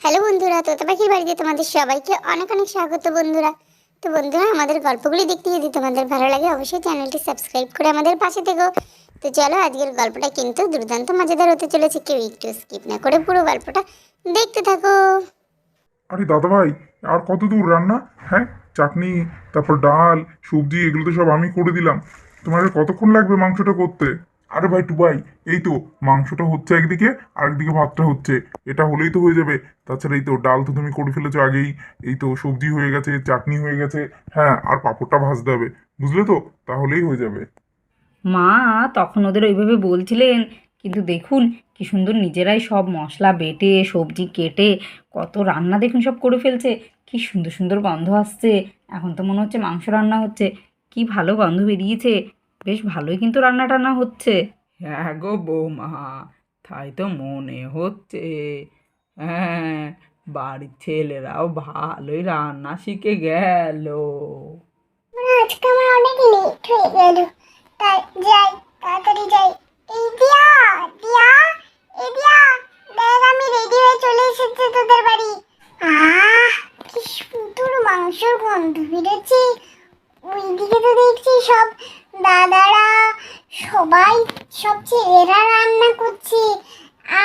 Hello বন্ধুরা তোতা পাখির বাড়িতে তোমাদের সবাইকে অনেক অনেক স্বাগত বন্ধুরা। তো বন্ধুরা, আমাদের গল্পগুলি দেখতে যদি তোমাদের ভালো লাগে, অবশ্যই চ্যানেলটি সাবস্ক্রাইব করে আমাদের পাশে থেকো। তো চলো, আজকের গল্পটা কিন্তু দুর্দান্ত মজাদার হতে চলেছে, কেউ একটু স্কিপ না করে পুরো গল্পটা দেখতে থাকো। আরে দাদা ভাই আর কত দূর রান্না? হ্যাঁ চাটনি, তারপর ডাল, সবজি, এগুলো তো সব আমি করে দিলাম। তোমার কতক্ষণ লাগবে মাংসটা করতে? আরে ভাই টুবাই, এই তো মাংসটা হচ্ছে একদিকে আর একদিকে ভাতটা হচ্ছে। এটা হলেই তো হয়ে যাবে। তাছাড়া এই তো ডাল তো তুমি করে ফেলেছো আগেই। এই তো সবজি হয়ে গেছে, চাটনি হয়ে গেছে। হ্যাঁ আর পাঁপড়টা ভাজতে হবে। বুঝলে তো? তাহলেই হয়ে যাবে। মা, তখন ওদের ওইভাবে বলছিলেন, কিন্তু দেখুন কি সুন্দর নিজেরাই সব মশলা বেটে, সবজি কেটে, কত রান্না দেখুন সব করে ফেলছে। কি সুন্দর সুন্দর গন্ধ আসছে। এখন তো মনে হচ্ছে মাংস রান্না হচ্ছে। কি ভালো গন্ধ বেরিয়েছে। বেশ ভালোই কিন্তু রান্না টান্না হচ্ছে। হ্যাঁ গো বৌমা তাই তো মনে হচ্ছে। হ্যাঁ বাড়ির ছেলেরাও ভালোই রান্না শিখে গেল। আজকে আমার অনেক লেট হয়ে গেল। তাই যাই তাড়াতাড়ি যাই। এই দিয়া দিয়া এই দিয়া। দেখ আমি রেডি হয়ে চলে এসেছি তোদের বাড়ি। আহ কি সুন্দর মাংসের গন্ধ বেরোচ্ছে। ওইদিকে তো দেখছি সব দাদারা, সবাই সব ছেলেরা রান্না করছে।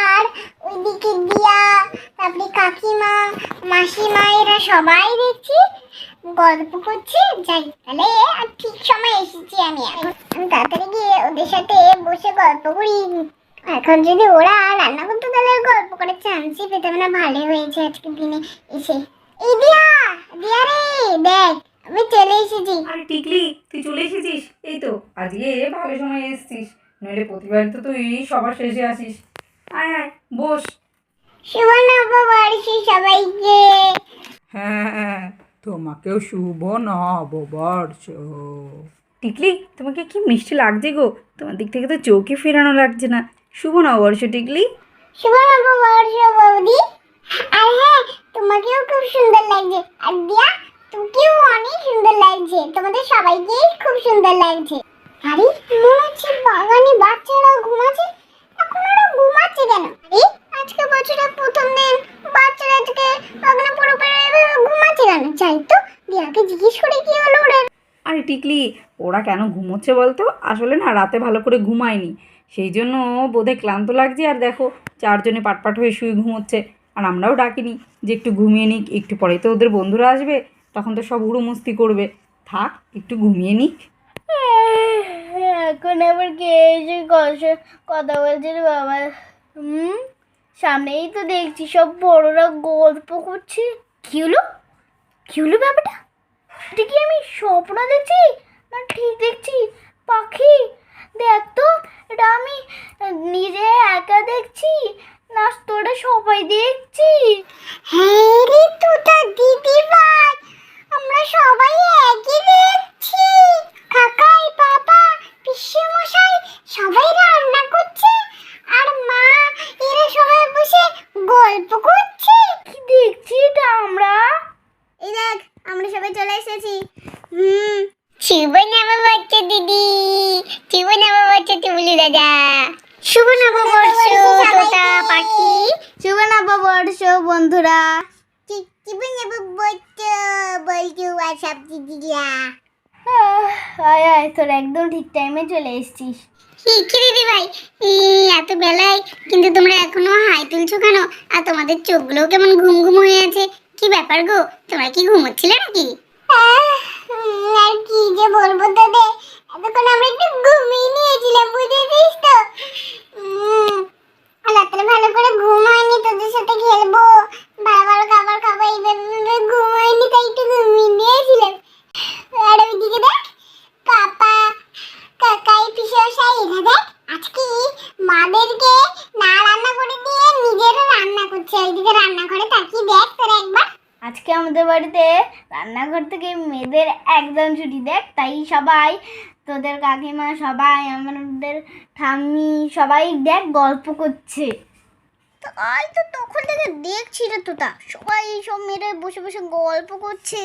আর ওইদিকে দিয়া, তারপরে কাকিমা, মাসিমা, এরা সবাই দেখছি গল্প করছে। যাই, তাহলে আর ঠিক সময় এসেছি আমি আমি তাড়াতাড়ি গিয়ে ওদের সাথে বসে গল্প করি। এখন যদি ওরা রান্না করতো তাহলে গল্প করার চান্সই পেতাম না। ভালো হয়েছে আজকের দিনে। এসে। এই দিয়া দিয়া রে, দেখ। আমি চলে এসেছি। আরে টিকলি তুই চলে এসেছিস? এই তো আজকে ভালো সময় এসেছিস। নইলে প্রতিবার তো তুই সবার শেষে আসিস। আয় আয় বস। শুভ নববর্ষ সবাইকে। হ্যাঁ তোমাকেও শুভ নববর্ষ টিকলি তোমাকে কি মিষ্টি লাগছে গো? তোমার দিক থেকে তো চোখে ফেরানো লাগছে না। শুভ নববর্ষ টিকলি। শুভ নববর্ষ বৌদি। আর হ্যাঁ তোমাকেও খুব সুন্দর লাগছে। আর দিয়া তোকেও অনেক সুন্দর লাগছে। তোমাদের সবাইকেই খুব সুন্দর লাগছে। আরে, মনে হচ্ছে বাগানে বাচ্চারা ঘুমাচ্ছে। এখন ওরা ঘুমাচ্ছে কেন? আরে, আজকে বছরের প্রথম দিন বাচ্চারা আজকে বাগানে পুরো ঘুমাচ্ছে কেন? যাই তো, দিয়াকে জিজ্ঞেস করে কি হলো ওরা? আরে টিকলি, ওরা কেন ঘুমোচ্ছে বলতো? আসলে না, রাতে ভালো করে ঘুমায়নি। সেই জন্য বোধহয় ক্লান্ত লাগছে। আর দেখো, চারজনে পাটপাট হয়ে শুয়ে ঘুমোচ্ছে। আর আমরাও ডাকিনি যে একটু ঘুমিয়ে নিক, একটু পরে তো ওদের বন্ধুরা আসবে। তখন তো সব উড়ো মস্তি করবে। থাক, একটু ঘুমিয়ে নিক। এখন আবার কে এসে কথা বলছে রে বাবা? হুম? সামনেই তো দেখছি সব বড়রা গল্প করছে। কি হলো? কি হলো ব্যাপারটা? এটা কি আমি স্বপ্ন দেখছি? না ঠিক দেখছি? পাখি দেখ তো এটা আমি নিজে একা দেখছি না তোরা সবাই দেখছি হ্যাঁ রে তোতা দিদি ভাই আমরা সবাই একই দেখছি কাকাই বাবা পিসেমশাই সবাই রান্না করছে আর মা এরা সবাই বসে গল্প করছে কি দেখছি এটা আমরা এই দেখ আমরা সবাই চলে এসেছি। হুম। শুভ নববর্ষ দিদি। শুভ নববর্ষ তুবলু দাদা। শুভ নববর্ষ তোতা পাখি। শুভ নববর্ষ বন্ধুরা। শুভ নববর্ষ বলছু আর সব দিদিরা? আয় আয় তোর একদম ঠিক টাইমে চলে এসেছিস। কি দিদি ভাই? এত বেলায় কিন্তু তোমরা এখনও হাই তুলছো কেন? আর তোমাদের চোখগুলো কেমন ঘুম ঘুম হয়ে আছে। কি ব্যাপার গো? তোমরা কি ঘুমোচ্ছিলে নাকি? আর কি যে বলব তোদের? এতক্ষণ আমরা একটু ঘুমিয়ে নিয়েছিলাম, বুঝেছিস তো উম, রাত্রে ভালো করে ঘুম হয়নি তোদের সাথে খেলব ভালো ভালো খাবার খাব এইভাবে এইভাবে ঘুম হয়নি তাই একটু ঘুমিয়ে নিয়েছিলাম আর ওইদিকে দেখ পাপা কাকাই পিসোসাই এরা দেখ আজকে মাদেরকে না রান্না করে দিয়ে নিজেরা রান্না করছে ওইদিকে রান্না করে তাকিয়ে দেখ তোরা একবার আজকে আমাদের বাড়িতে রান্নাঘর থেকে মেয়েদের একদম ছুটি দেখ, তাই সবাই তোদের কাকিমা, সবাই আমাদের ঠাম্মি, সবাই দেখ গল্প করছে। তাই তো তখন থেকে দেখছি রে তোতা, সবাই সব মেয়েরা বসে বসে গল্প করছে।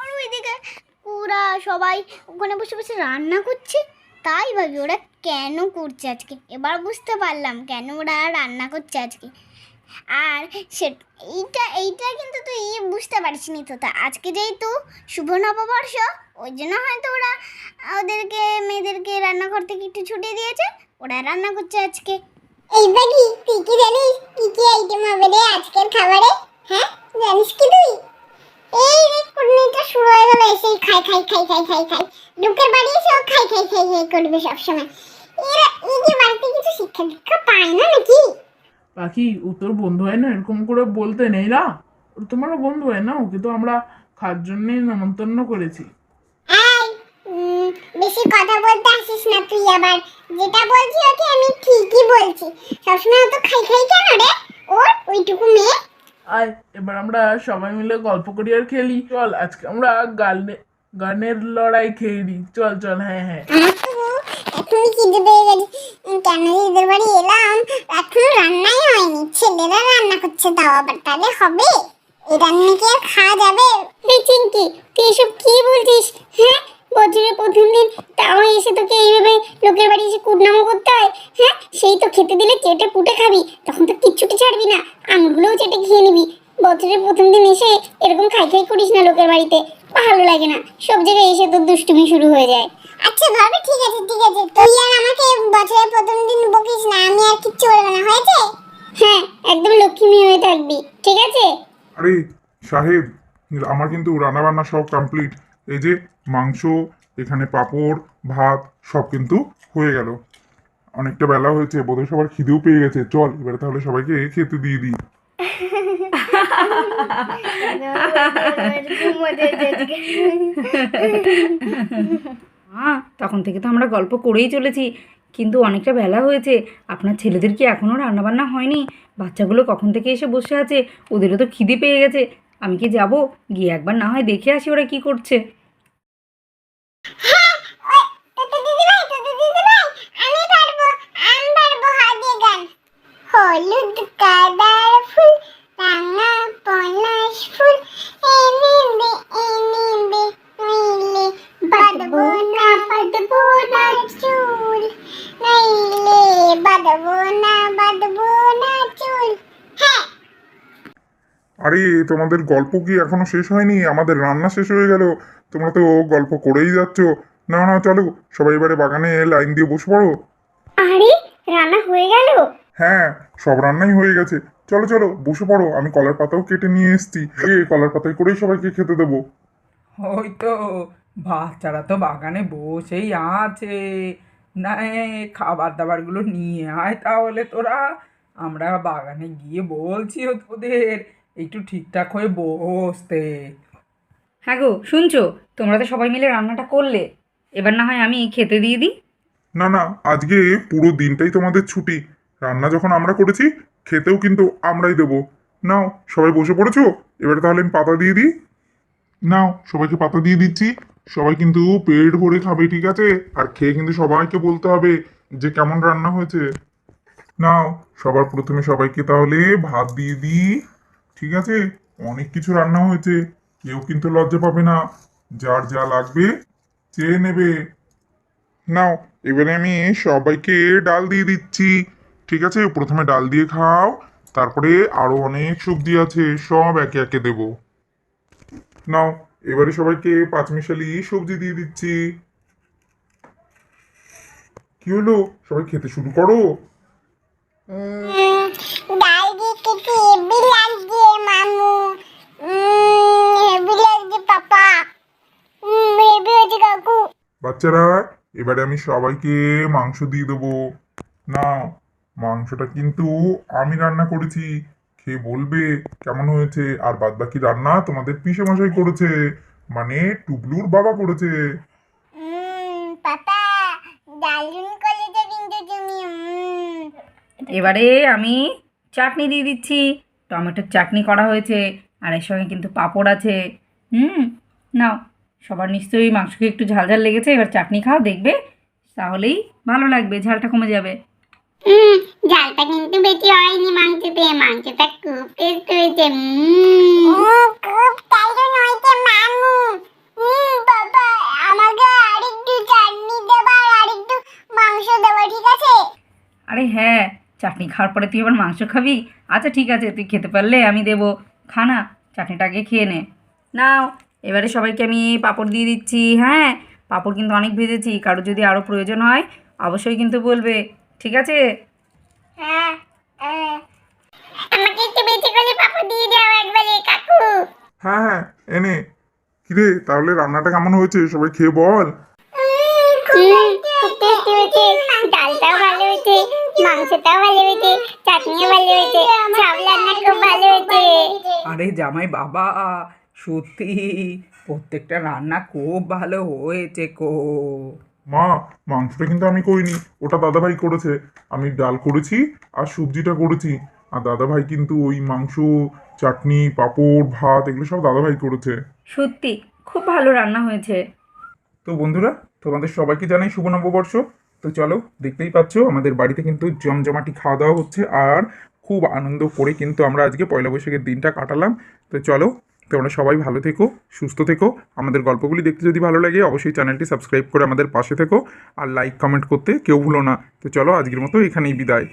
আর ওইদিকে ওরা সবাই ওখানে বসে বসে রান্না করছে। তাই ভাবি ওরা কেন করছে আজকে? এবার বুঝতে পারলাম কেন ওরা রান্না করছে আজকে। আর সে এইটা এইটা কিন্তু তুই বুঝতে পারিসনি তো তা আজকে যেহেতু শুভ নববর্ষ, ওই জন্য হয়তো ওরা ওদেরকে, মেয়েদেরকে রান্নাঘর থেকে একটু ছুটি দিয়েছে, ওরা রান্না করছে আজকে। এই তুই কি জানিস কি কি আইটেম হবে রে আজকের খাবারে? হ্যাঁ? জানিস কি তুই? এই রে শুরু হয়ে গেল খাই খাই খাই খাই খাই খাই। লোকের বাড়ি এসে ও খাই খাই খাই খাই করবে সবসময়। এরা এই যে বাড়িতে কিছু শিক্ষা দীক্ষা পায় না নাকি? পাখি ও তোর বন্ধু হয় না এরকম করে বলতে নেই না। ও তোমারও বন্ধু হয় না ওকে তো আমরা খাওয়ার জন্যই নেমন্তন্ন করেছি। বেশি কথা বলতে আসিস না তুই আবার। যেটা বলছি ওকে আমি ঠিকই বলছি। সবসময় অত খাই খাই কেন রে? ওর ওইটুকু মেয়ে। আয় এবার আমরা সবাই মিলে গল্প করি আর খেলি। চল আজকে আমরা গানে গানের লড়াই খেয়ে দিই চল চল হ্যাঁ হ্যাঁ। তো এখনই খিদে পেয়ে গেছে কেন এদের বাড়ি এলাম? ছেলেরা রান্না করছে তাও আবার তাহলে হবে। এই রান্না কি আর খাওয়া যাবে? এই চিঙ্কি তুই এসব কি বলছিস? হ্যাঁ? বছরের প্রথম দিন তাও এসে তোকে এইভাবে লোকের বাড়ি এসে কুটনামো করতে হয়? হ্যাঁ? সেই তো খেতে দিলে চেটে পুটে খাবি তখন তো কিচ্ছুটি ছাড়বি না। আঙুরগুলোও চেটে খেয়ে নিবি। বছরের প্রথম দিন এসে এরকম খাই খাই করিস না লোকের বাড়িতে। ভালো লাগে না। সব জায়গায় এসে তোর দুষ্টুমি শুরু হয়ে যায়। আচ্ছা ভাবি ঠিক আছে ঠিক আছে। তুই আর আমাকে বছরের প্রথম দিন বকিস না আমি আর কিচ্ছু বলব না হয়েছে? হ্যাঁ একদম লক্ষ্মী মেয়ে হয়ে থাকবি ঠিক আছে? আরে সাহেব আমার কিন্তু রান্না বান্না সব কমপ্লিট এই যে মাংস এখানে পাঁপড় ভাত সব কিন্তু হয়ে গেল। অনেকটা বেলা হয়েছে বোধহয় সবার খিদেও পেয়ে গেছে। চল এবারে তাহলে সবাইকে খেতে দিয়ে দিই। তখন থেকে তো আমরা গল্প করেই চলেছি। কিন্তু অনেকটা বেলা হয়েছে। আপনার ছেলেদের কি এখনও রান্নাবান্না হয়নি? বাচ্চাগুলো কখন থেকে এসে বসে আছে? ওদেরও তো খিদে পেয়ে গেছে। আমি কি যাব? গিয়ে একবার না হয় দেখে আসি ওরা কি করছে। কাদার ফুল না বাঁধবো না চুল। হ্যাঁ। আরে তোমাদের গল্প কি এখনও শেষ হয়নি? আমাদের রান্না শেষ হয়ে গেল। তোমরা তো গল্প করেই যাচ্ছ। না না চলো সবাই এবারে বাগানে লাইন দিয়ে বসে পড়ো। আরে রান্না হয়ে গেল? হ্যাঁ সব রান্নাই হয়ে গেছে। চলো চলো বসে পড়ো। আমি কলার পাতাও কেটে নিয়ে এসেছি। এই কলার পাতায় করেই সবাইকে খেতে দেবো। ওই তো বাচ্চারা তো বাগানে বসেই আছে। না খাবার দাবারগুলো নিয়ে আয় তাহলে তোরা। আমরা বাগানে গিয়ে বলছি ও তোদের একটু ঠিকঠাক হয়ে বসতে। হ্যাঁ গো শুনছো? তোমরা তো সবাই মিলে রান্নাটা করলে। এবার না হয় আমি খেতে দিয়ে দিই। না না আজকে পুরো দিনটাই তোমাদের ছুটি। রান্না যখন আমরা করেছি খেতেও কিন্তু আমরাই দেবো। নাও সবাই বসে পড়েছো? এবারে তাহলে আমি পাতা দিয়ে দিই। নাও সবাইকে পাতা দিয়ে দিচ্ছি। সবাই কিন্তু পেট ভরে খাবে, ঠিক আছে? আর খেয়ে কিন্তু সবাইকে বলতে হবে যে কেমন রান্না হয়েছে। নাও, সবার প্রথমে সবাইকে তাহলে ভাত দিয়ে দিই, ঠিক আছে? অনেক কিছু রান্না হয়েছে, কেউ কিন্তু লজ্জা পাবে না। যার যা লাগবে, চেয়ে নেবে। নাও, এবারে আমি সবাইকে ডাল দিয়ে দিচ্ছি, ঠিক আছে? প্রথমে ডাল দিয়ে খাও, তারপরে আরও অনেক সবজি আছে, সব একে একে দেব। নাও এবারে সবাইকে পাঁচমিশালি সবজি দিয়ে দিচ্ছি। কি হলো? সবাই খেতে শুরু করো। বাচ্চারা এবারে আমি সবাইকে মাংস দিয়ে দেবো। না মাংসটা কিন্তু আমি রান্না করেছি। খেয়ে বলবে? কেমন হয়েছে? আর বাদ বাকি রান্না তোমাদের পিসে মশাই করেছে। মানে টুবলুর বাবা করেছে। পাপা দারুণ করেছে কিন্তু তুমি এবারে আমি চাটনি দিয়ে দিচ্ছি। টমেটোর চাটনি করা হয়েছে আর এর সঙ্গে কিন্তু পাঁপড় আছে। হুম নাও সবার নিশ্চয়ই মাংসকে একটু ঝাল ঝাল লেগেছে এবার চাটনি খাও দেখবে তাহলেই ভালো লাগবে ঝালটা কমে যাবে। হুম ঝালটা কিন্তু বেশি হয়নি মাংসতে মাংসটা খুব টেস্ট হয়েছে খুব দারুণ হয়েছে মামু। হুম বাবা আমাকে আরেকটু চাটনি দেবা আরেকটু মাংস দেবা ঠিক আছে? আরে হ্যাঁ চাটনি খাওয়ার পরে তুই আবার মাংস খাবি? আচ্ছা ঠিক আছে তুই খেতে পারলে আমি দেবো। খানা চাটনিটাকে খেয়ে নে। নাও এবারে সবাইকে আমি পাঁপড় দিয়ে দিচ্ছি। হ্যাঁ পাঁপড় কিন্তু অনেক ভেজেছি কারও যদি আরও প্রয়োজন হয় অবশ্যই কিন্তু বলবে। ঠিক আছে? হ্যাঁ হ্যাঁ। আমাকে একটু বেঁচে করে পাপা দিয়ে দাও একবারে কাকু। হ্যাঁ হ্যাঁ এনে। কিরে তাহলে রান্নাটা কেমন হয়েছে? সবাই খেয়ে বল। ডালটাও ভালো হয়েছে মাংসটাও ভালো হয়েছে চাটনিও ভালো হয়েছে সব রান্না খুব ভালো হয়েছে। আরে জামাই বাবা সত্যি প্রত্যেকটা রান্না খুব ভালো হয়েছে কো মা মাংসটা কিন্তু আমি করিনি। ওটা দাদাভাই করেছে। আমি ডাল করেছি আর সবজিটা করেছি। আর দাদাভাই কিন্তু ওই মাংস চাটনি পাঁপড় ভাত এগুলো সব দাদাভাই করেছে। সত্যি খুব ভালো রান্না হয়েছে। তো বন্ধুরা তোমাদের সবাইকে জানাই শুভ নববর্ষ তো চলো দেখতেই পাচ্ছ আমাদের বাড়িতে কিন্তু জমজমাটি খাওয়া দাওয়া হচ্ছে। আর খুব আনন্দ করে কিন্তু আমরা আজকে পয়লা বৈশাখের দিনটা কাটালাম। তো চলো তোমরা সবাই ভালো থেকো, সুস্থ থেকো। আমাদের গল্পগুলি দেখতে যদি ভালো লাগে, অবশ্যই চ্যানেলটি সাবস্ক্রাইব করে আমাদের পাশে থেকো। আর লাইক কমেন্ট করতে কেউ ভুলো না। তো চলো আজকের মতো এখানেই বিদায়।